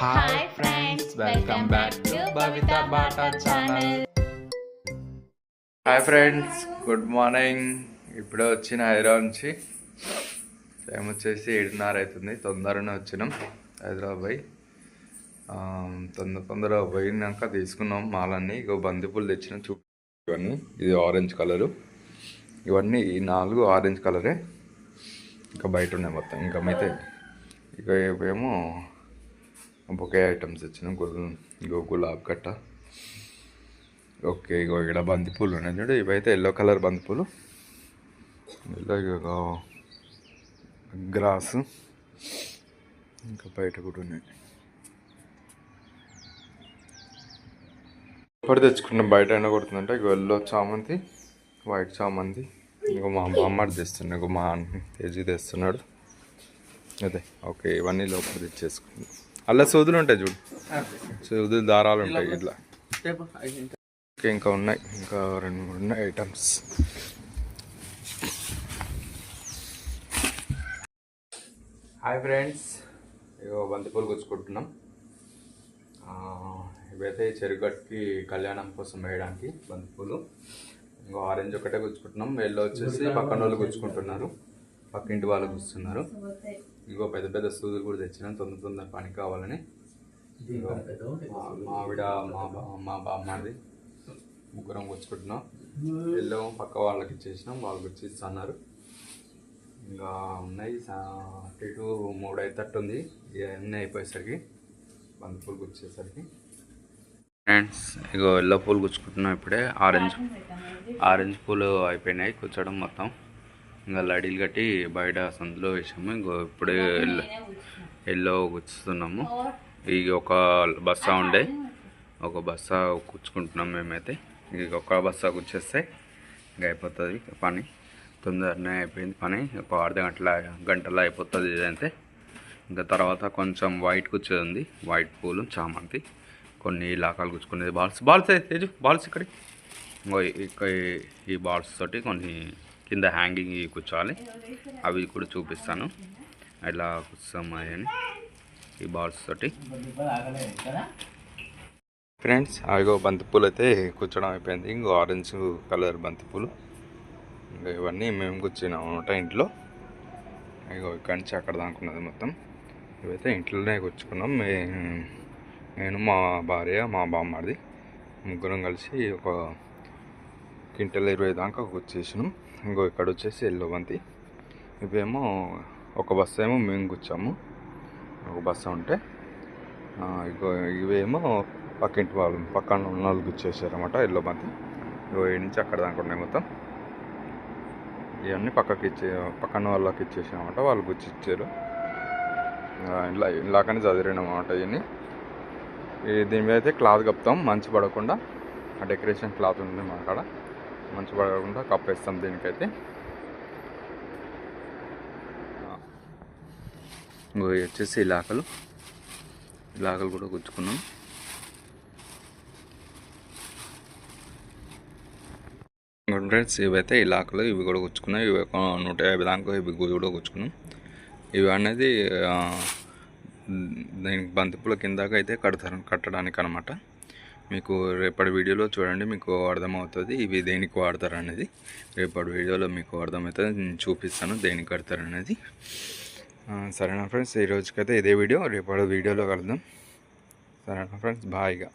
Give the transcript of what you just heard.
Hi friends welcome back to Bhavitha Bata channel hi friends good morning ఇప్పుడే వచ్చిన హైదరాబాద్ నుంచి. Time వచ్చేసి ఏడున్నర అవుతుంది. తొందరనే వచ్చినాం హైదరాబాద్ పోయి. తొందర తొందరగా పోయినాక తీసుకున్నాం మాలన్నీ. ఇగో బంతిపూలు తెచ్చిన చూ ఇవన్నీ. ఇది ఆరెంజ్ కలరు ఇవన్నీ ఈ నాలుగు ఆరెంజ్ కలరే ఇంకా బయట ఉన్నాయి మొత్తం. ఇంకా మిగతా ఇక ఇవేమో బొకే ఐటమ్స్ తెచ్చిన గుల్ ఇగో గులాబ్ కట్ట ఓకే ఇగో ఇక్కడ బంతిపూలు ఉన్నాయి చూడు ఇవైతే ఎల్లో కలర్ బంతిపూలు. ఎల్లో గ్రాస్ ఇంకా బయట కూడా ఉన్నాయి. ఇప్పుడు తెచ్చుకున్న బయట ఎండ కొడుతుందంటే. ఇగో ఎల్లో చామంతి వైట్ చామంతి. ఇంకో మా బామ్మడి తెస్తున్నాడు ఇంకో మా తేజీ తెస్తున్నాడు. అదే ఓకే ఇవన్నీ లోపల తెచ్చేసుకున్నాం అలా సూదులు ఉంటాయి చూడు. సూదులు దారాలు ఉంటాయి ఇట్లా. ఓకే ఇంకా ఉన్నాయి. ఇంకా రెండు మూడు ఉన్నాయి ఐటమ్స్ హాయ్ ఫ్రెండ్స్ ఇగో బంతిపూలు గుచ్చుకుంటున్నాం. ఆ, ఇవైతే చెరుగట్టుకి కళ్యాణం కోసం వేయడానికి బంతిపూలు. ఇంకో ఆరెంజ్ ఒకటే గుచ్చుకుంటున్నాం. ఎల్లో వచ్చేసి పక్కన వాళ్ళు గుచ్చుకుంటున్నారు. పక్కింటి వాళ్ళు గుచ్చుతున్నారు ఇగో పెద్ద పెద్ద సూదులు కూడా తెచ్చినాం తొందర తొందర పని కావాలని. ఇగో మా మా బామ్మది ముగ్గురం గుచ్చుకుంటున్నాం ఎల్లో పక్క వాళ్ళకి ఇచ్చేసినాం. వాళ్ళు గుచ్చి ఇస్తున్నారు. ఇంకా ఉన్నాయి. సా- అటు ఇటు మూడు అయితట్టు ఉంది ఇవన్నీ అయిపోయేసరికి బంతిపూలు గుచ్చేసరికి. ఫ్రెండ్స్ ఇగో ఎల్లో పూలు గుచ్చుకుంటున్నాం ఇప్పుడే. ఆరెంజ్ ఆరెంజ్ పూలు అయిపోయినాయి. కూర్చోడం మొత్తం. ఇంకా లడీలు కట్టి బయట సందులో వేసాము. ఇంకో ఇప్పుడే ఎల్లో గుచ్చుతున్నాము ఇక ఒక బస్సా ఉండే. ఒక బస్సా కూర్చుకుంటున్నాం మేమైతే. ఇక ఒక బస్సా కూర్చేస్తే ఇంకా అయిపోతుంది పని. తొందరనే అయిపోయింది పని. ఒక అర్ధ గంటల గంటలో అయిపోతుంది ఇదంతే. ఇంకా తర్వాత కొంచెం వైట్ కూర్చోది ఉంది. వైట్ పూలు చామంతి కొన్ని ఇలాకాలు కూర్చుకునేది. బాల్స్ బాల్స్ అయితే బాల్స్ ఇక్కడ ఇంకో ఇక ఈ- ఈ బాల్స్ తోటి కొన్ని కింద హ్యాంగింగ్ కూర్చోవాలి. అవి కూడా చూపిస్తాను. ఇలా కూర్చోమని ఈ బాల్స్ తోటి. ఫ్రెండ్స్ అవిగో బంతిపూలు అయితే కూర్చోడం అయిపోయింది. ఇంకో ఆరెంజ్ కలర్ బంతిపూలు. ఇంకా ఇవన్నీ మేము కూర్చున్నాం అనమాట ఇంట్లో. ఇగో ఇక్కడి నుంచి అక్కడ దానుకున్నది మొత్తం. ఇవైతే ఇంట్లోనే కూర్చుకున్నాం. మే నేను మా భార్య మా బామ్మది ముగ్గురం కలిసి ఒక క్వింటల్ ఇరవై దాకా కూర్చేసినాం ఇంకో ఇక్కడ వచ్చేసి ఎల్లో బంతి. ఇవేమో ఒక బస్సు ఏమో మేము కూర్చాము ఒక బస్సు ఉంటే ఇగో ఇవేమో పక్కింటి వాళ్ళు పక్కన ఉన్న వాళ్ళు గుచ్చేసారన్నమాట ఎల్లో బంతి. ఇగో ఈ నుంచి అక్కడ దాకా ఉన్నాయి మొత్తం. ఇవన్నీ పక్కకి ఇచ్చే పక్కన వాళ్ళకి ఇచ్చేసామన్నమాట వాళ్ళు గుచ్చి ఇచ్చారు ఇలా ఇలాకనే చదివినమాట ఇవన్నీ. దీని మీద అయితే క్లాత్ కప్తాం మంచి పడకుండా. ఆ డెకరేషన్ క్లాత్ ఉంది మా కాడ. మంచి పడకుండా కప్పేస్తాం దీనికైతే. ఇంకో ఇవి వచ్చేసి ఇలాకలు ఇలాకలు కూడా గుచ్చుకున్నాం. ఫ్రెండ్స్ ఇవైతే ఇలాకలు ఇవి కూడా గుచ్చుకున్నాయి. ఇవి ఒక నూట యాభై దాకా ఇవి కూడా గుచ్చుకున్నాం. ఇవి అనేది దీనికి బంతిపూల కిందాక అయితే కడతారు కట్టడానికి అనమాట మీకు రేపటి వీడియోలో చూడండి మీకు అర్థమవుతుంది. ఇవి దేనికి వాడతారు అనేది రేపటి వీడియోలో మీకు అర్థమవుతుంది. నేను చూపిస్తాను దేనికి కడతారు అనేది సరేనా ఫ్రెండ్స్? ఈ రోజుకైతే ఇదే వీడియో. రేపటి వీడియోలో కలుద్దాం. సరేనా ఫ్రెండ్స్? బాయ్గా